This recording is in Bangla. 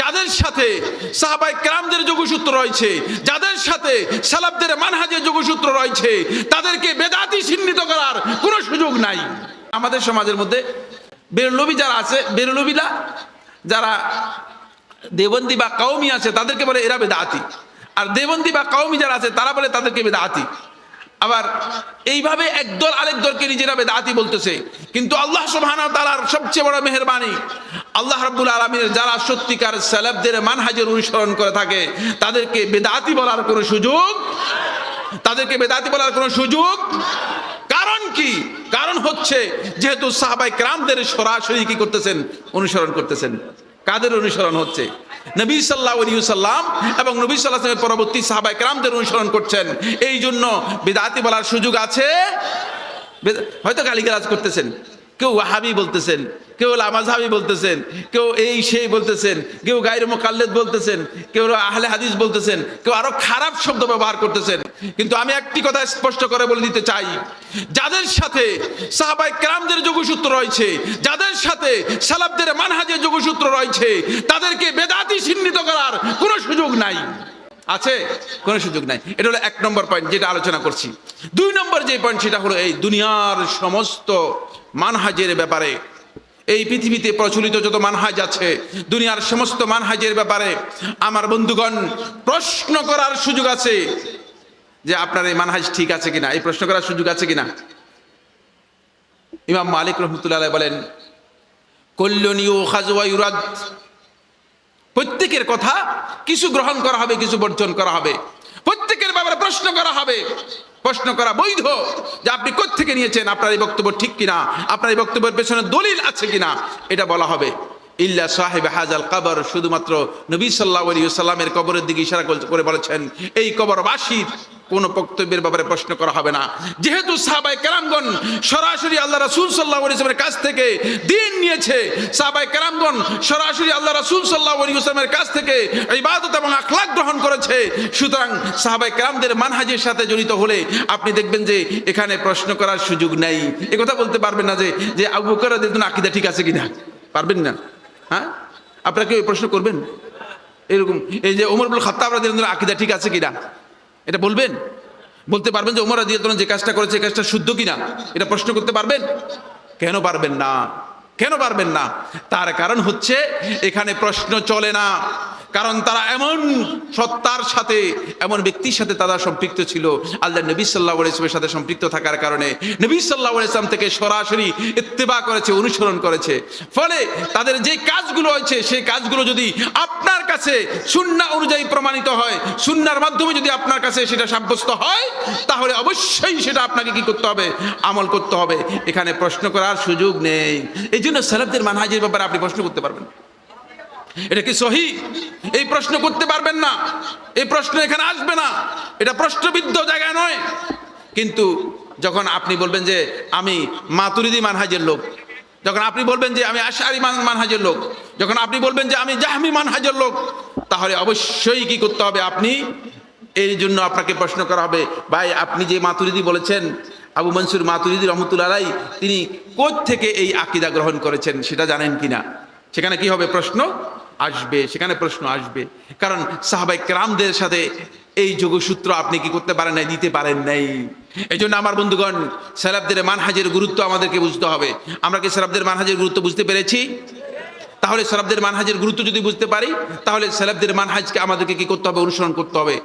যাদের সাথে সাহাবাই ক্রামদের যোগসূত্র রয়েছে, যাদের সাথে সালাবদের মানহাজের যোগসূত্র রয়েছে, তাদেরকে বেদাতি চিহ্নিত করার কোনো সুযোগ নাই। আমাদের সমাজের মধ্যে বেরলবি যারা আছে বেরলবিলা যারা দেবন্দি বা কাউমি আছে, তাদেরকে বলে এরা বেদাতি। আর দেবন্দি বা কাউমি যারা আছে, তারা বলে তাদেরকে বেদাতি। আবার এইভাবে একদল আরেক দলকে নিজেরা বেদাতি বলতেছে। কিন্তু আল্লাহ সুবহানাহু ওয়া তাআলার সবচেয়ে বড় মেহেরবানি আল্লাহ রাব্বুল আলামিনের যারা সত্যিকার সালাফদের মানহাজের অনুসরণ করে থাকে, তাদেরকে বেদাতি বলার কোনো সুযোগ, তাদেরকে বেদাতি বলার কোনো সুযোগ? কারণ কি? কারণ হচ্ছে, যেহেতু সাহাবাই ক্রামদের সরাসরি কি করতেছেন? অনুসরণ করতেছেন। কাদের অনুসরণ হচ্ছে? নবী সাল্লাহ সাল্লাম এবং নবী সাল্লাহামের পরবর্তী সাহাবাই ক্রামদের অনুসরণ করছেন। এই জন্য বেদাতি বলার সুযোগ আছে। হয়তো গালিগালাজ করতেছেন। কেউ হাবি বলতেছেন, কেউ লামাজহাবি বলতেছেন, কেউ এই সেই বলতেছেন, কেউ গায়ের মোকাল্লেদ বলতেছেন, কেউ আহলে হাদিস বলতেছেন, কেউ আরও খারাপ শব্দ ব্যবহার করতেছেন। কিন্তু আমি একটি কথা স্পষ্ট করে বলে দিতে চাই, যাদের সাথে সাহাবাই ক্রামদের যোগসূত্র রয়েছে, যাদের সাথে সালাবদের মানহাজের যোগসূত্র রয়েছে, তাদেরকে বেদাতি চিহ্নিত করার কোনো সুযোগ নাই। আছে? কোনো সুযোগ নাই। এটা হলো এক নম্বর পয়েন্ট যেটা আলোচনা করছি। দুই নম্বর যে পয়েন্ট সেটা হলো এই দুনিয়ার সমস্ত মানহাজের ব্যাপারে। এই পৃথিবীতে প্রচলিত যত মানহাজ আছে, দুনিয়ার সমস্ত মানহাজের ব্যাপারে আমার বন্ধুগণ প্রশ্ন করার সুযোগ আছে যে আপনার এই মানহাজ ঠিক আছে কিনা? এই প্রশ্ন করার সুযোগ আছে কিনা? ইমাম মালিক রহমতুল্লাহ বলেন কল্যাণীয় খাজওয়া ইউরাদ। প্রত্যেকের কথা কিছু গ্রহণ করা হবে, কিছু বর্জন করা হবে। প্রত্যেকের ব্যাপারে প্রশ্ন করা হবে। প্রশ্ন করা বৈধ যে আপনি থেকে নিয়েছেন, আপনার এই বক্তব্য ঠিক কিনা? আপনার এই বক্তব্যের পেছনে দলিল আছে কিনা? এটা বলা হবে। ইল্লা সাহেব হাজাল কবর, শুধুমাত্র নবী সাল্লাহ আলী সাল্লামের কবরের দিকে ইশারা করে বলেছেন, এই কবরবাসীর কোন বক্তব্যের ব্যাপারে প্রশ্ন করা হবে না। যেহেতু সাহাবাই কেরামগণ সরাসরি আল্লাহ রাসুল সাল্লাহ ইসলামের কাছ থেকে দিন নিয়েছে সাহাবাই কেরামগণ সরাসরি আল্লাহ রাসুল সাল্লাহ ইসলামের কাছ থেকে ইবাদত এবং আখলাক গ্রহণ করেছে। সুতরাং সাহাবাই কেরামদের মানহাজের সাথে জড়িত হলে আপনি দেখবেন যে এখানে প্রশ্ন করার সুযোগ নেই। কথা বলতে পারবেন না যে যে আবু বকর আকিদা ঠিক আছে কিনা? পারবেন না? হ্যাঁ? আপনারা এই প্রশ্ন করবেন? এরকম, এই যে ওমরবুল খাত্তাব রাদিয়াল্লাহু আকিদা ঠিক আছে কিনা? এটা বলবেন? বলতে পারবেন যে ওমর রাদিয়াল্লাহু যে কাজটা করেছে কাজটা শুদ্ধ কিনা? এটা প্রশ্ন করতে পারবেন? কেন পারবেন না? কেন পারবেন না? তার কারণ হচ্ছে, এখানে প্রশ্ন চলে না। কারণ তারা এমন সত্তার সাথে, এমন ব্যক্তির সাথে তারা সম্পৃক্ত ছিল। আল্লাহ নবী সাল্লাহ ইসলামের সাথে সম্পৃক্ত থাকার কারণে নবী সাল্লাহ ইসলাম থেকে সরাসরি ইত্তেবা করেছে, অনুসরণ করেছে। ফলে তাদের যে কাজগুলো হয়েছে, সেই কাজগুলো যদি আপনার কাছে সুন্না অনুযায়ী প্রমাণিত হয়, সুন্নার মাধ্যমে যদি আপনার কাছে সেটা সাব্যস্ত হয়, তাহলে অবশ্যই সেটা আপনাকে কি করতে হবে? আমল করতে হবে। এখানে প্রশ্ন করার সুযোগ নেই। এই জন্য সালাবদের মানহাজের ব্যাপারে আপনি প্রশ্ন করতে পারবেন। এটা কি সহি? এই প্রশ্ন করতে পারবেন না। এই প্রশ্ন এখানে আসবে না। এটা প্রশ্নবিদ্ধ জায়গা নয়। কিন্তু যখন আপনি বলবেন যে আমি মাতুরিদি মানহাজের লোক, যখন আপনি বলবেন যে আমি আশারি মান মানহাজের লোক, যখন আপনি বলবেন যে আমি জাহমি মানহাজের লোক, তাহলে অবশ্যই কি করতে হবে আপনি? এই জন্য আপনাকে প্রশ্ন করা হবে, ভাই আপনি যে মাতুরিদি বলেছেন, আবু মনসুর মাতুরিদি রহমতুল্লাহ রাই তিনি কোথ থেকে এই আকিদা গ্রহণ করেছেন সেটা জানেন কিনা? সেখানে কি হবে প্রশ্ন? আসবে, সেখানে প্রশ্ন আসবে। কারণ সাহাবাই ক্রামদের সাথে এই যোগসূত্র আপনি কি করতে পারেন নাই, দিতে পারেন নাই। এই জন্য আমার বন্ধুগণ সেরাবদের মানহাজের গুরুত্ব আমাদেরকে বুঝতে হবে। আমরা কি সেরাবদের মানহাজের গুরুত্ব বুঝতে পেরেছি? তাহলে সেরাবদের মানহাজের গুরুত্ব যদি বুঝতে পারি, তাহলে সেরাবদের মানহাজকে আমাদেরকে কি করতে হবে, অনুসরণ করতে হবে।